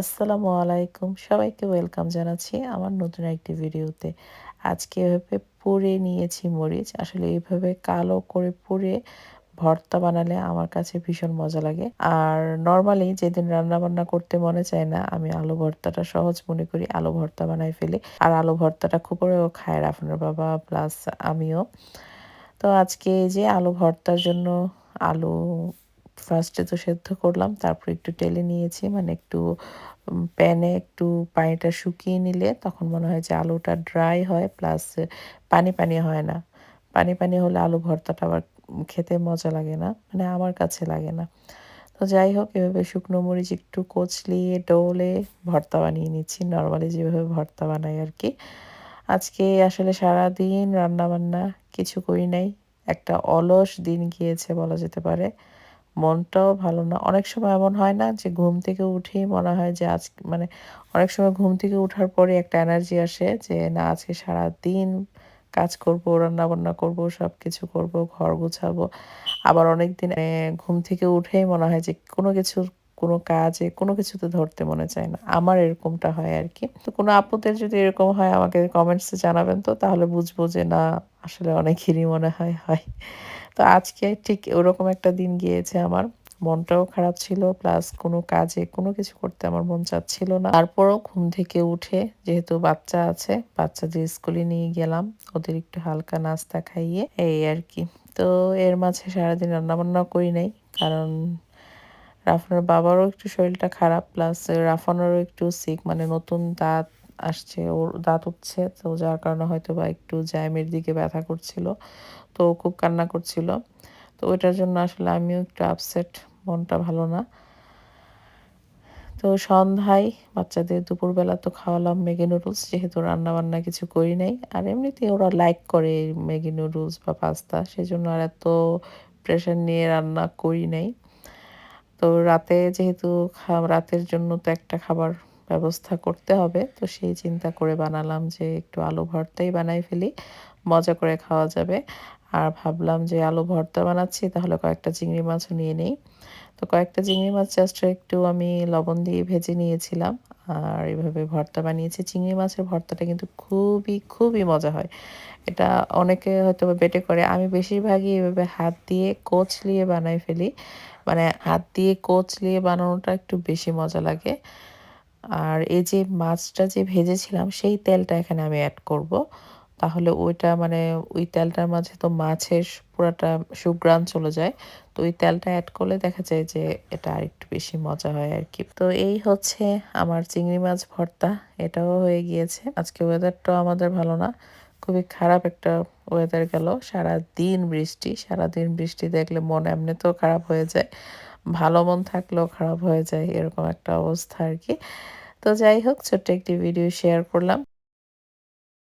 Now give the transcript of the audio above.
আসসালামু আলাইকুম। সবাইকে ওয়েলকাম জানাচ্ছি আমার নতুন একটি ভিডিওতে। আজকে এভাবে পুড়ে নিয়েছি মরিচ। আসলে এইভাবে কালো করে পুড়ে ভর্তা বানালে আমার কাছে ভীষণ মজা লাগে। আর নর্মালি যেদিন রান্না বান্না করতে মনে চায় না, আমি আলু ভর্তাটা সহজ মনে করি, আলু ভর্তা বানাই ফেলি। আর আলু ভর্তাটা খুব করেও খায় রাফনের বাবা প্লাস আমিও। তো আজকে যে আলু ভর্তার জন্য আলু ফার্স্টে তো সেদ্ধ করলাম, তারপর একটু টেলে নিয়েছি মানে একটু প্যানে একটু পানিটা শুকিয়ে নিলে তখন মনে হয় যে আলুটা ড্রাই হয় প্লাস পানি পানি হয় না। পানি পানি হলে আলু ভর্তাটা আবার খেতে মজা লাগে না মানে আমার কাছে লাগে না। তো যাই হোক, এভাবে শুকনো মরিচ একটু কচলিয়ে, ডোলে ভর্তা বানিয়ে নিচ্ছি নর্মালি যেভাবে ভর্তা বানাই আর কি। আজকে আসলে সারা দিন রান্নাবান্না কিছু করি নাই, একটা অলস দিন গিয়েছে বলা যেতে পারে। মনটাও ভালো না। অনেক সময় এমন হয় না যে ঘুম থেকে উঠেই মনে হয় যে আজ মানে অনেক সময় ঘুম থেকে ওঠার পরে একটা এনার্জি আসে যে না, আজকে সারা দিন কাজ করব রান্না বান্না করব সব কিছু করব, ঘর গুছাবো। আবার অনেক দিন ঘুম থেকে উঠেই মনে হয় যে কোনো কিছু কোনো কাজে, কোনো কিছুতে ধরতে মনে চায় না। আমার এরকমটা হয় আর কি। তো কোনো আপুদের যদি এরকম হয় আমাকে কমেন্টসে জানাবেন তো, তাহলে বুঝব যে না আসলে অনেকেরই মনে হয় হয়। তো আজকে ঠিক ওরকম একটা দিন গিয়েছে আমার। মনটাও খারাপ ছিল প্লাস কোনো কাজে কোনো কিছু করতে আমার মন চাচ্ছিল না। তারপরও ঘুম থেকে উঠে যেহেতু বাচ্চা আছে, বাচ্চাদের স্কুলে নিয়ে গেলাম। ওদের একটু হালকা নাস্তা খাইয়ে এই আর কি। তো এর মাঝে সারাদিন রান্নাবান্না করি নাই, কারণ রাফানোর বাবারও একটু শরীরটা খারাপ প্লাস রাফানোরও একটু সিক মানে নতুন দাঁত আসছে, ওর দাঁত উঠছে, তো যার কারণে হয়তো বা একটু জ্যামের দিকে ব্যথা করছিল, তো খুব কান্না করছিল। তো ওইটার জন্য আসলে আমিও একটু আপসেট মনটা ভালো না। তো সন্ধ্যায় বাচ্চাদের দুপুরবেলা তো খাওয়ালাম ম্যাগি নুডলস যেহেতু রান্না বান্না কিছু করি নাই। আর এমনিতেই ওরা লাইক করে ম্যাগি নুডলস বা পাস্তা সেজন্য আর এত প্রেশার নিয়ে রান্না করি নাই। তো রাতে যেহেতু রাতের জন্য তো একটা খাবার ব্যবস্থা করতে হবে। তো সেই চিন্তা করে বানালাম যে একটু আলু ভর্তাই বানাই ফেলি, মজা করে খাওয়া যাবে। আর ভাবলাম যে আলু ভর্তা বানাচ্ছি, তাহলে কয়েকটা চিংড়ি মাছও নিয়ে নেই। তো কয়েকটা চিংড়ি মাছ জাস্ট একটু আমি লবণ দিয়ে ভেজে নিয়েছিলাম। আর এভাবে ভর্তা বানিয়েছি। চিংড়ি মাছের ভর্তাটা কিন্তু খুবই খুবই মজা হয়। এটা অনেকে হয়তো বেটে করে। আমি বেশিরভাগই এভাবে হাত দিয়ে কোচলিয়ে বানাই ফেলি। মানে হাত দিয়ে কোচলিয়ে বানানোটা একটু বেশি মজা লাগে। আর এই যে মাছটা যে ভেজেছিলাম, সেই তেলটা এখানে আমি অ্যাড করব। তাহলে ওইটা মানে ওই তেলটার মাঝে তো মাছের পুরাটা সুগ্রান চলে যায়। তো ওই তেলটা অ্যাড করলে দেখা যায় যে এটা আর একটু বেশি মজা হয় আর কি। তো এই হচ্ছে আমার চিংড়ি মাছ ভর্তা, এটাও হয়ে গিয়েছে। আজকে ওয়েদারটাও আমাদের ভালো না। খুবই খারাপ একটা ওয়েদার গেল। সারা দিন বৃষ্টি সারা দিন বৃষ্টি দেখলে মন এমনিতেও খারাপ হয়ে যায়। ভালো মন থাকলেও খারাপ হয়ে যায়, এরকম একটা অবস্থা আর কি। তো যাই হোক, ছোট্ট একটি ভিডিও শেয়ার করলাম।